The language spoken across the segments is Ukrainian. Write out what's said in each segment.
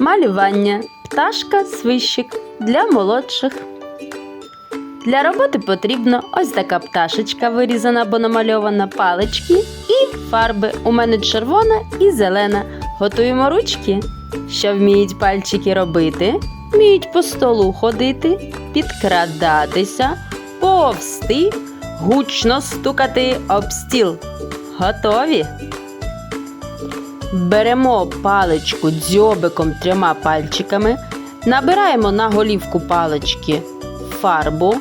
Малювання. Пташка свищик для молодших. Для роботи потрібно ось така пташечка вирізана або намальована, палички і фарби. У мене червона і зелена. Готуємо ручки. Що вміють пальчики робити? Вміють по столу ходити, підкрадатися, повсти, гучно стукати об стіл. Готові? Беремо паличку дзьобиком трьома пальчиками, набираємо на голівку палички фарбу,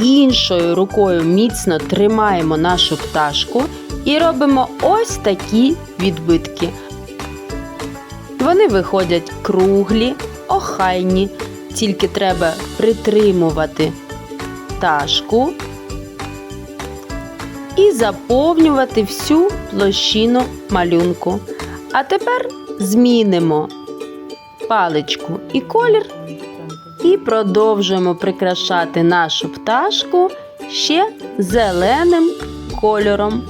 іншою рукою міцно тримаємо нашу пташку і робимо ось такі відбитки. Вони виходять круглі, охайні, тільки треба притримувати пташку і заповнювати всю площину малюнку. А тепер змінимо паличку і колір і продовжуємо прикрашати нашу пташку ще зеленим кольором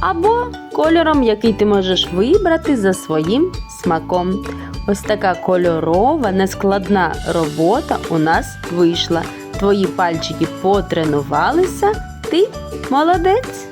або кольором, який ти можеш вибрати за своїм смаком. Ось така кольорова, нескладна робота у нас вийшла. Твої пальчики потренувалися, ти молодець.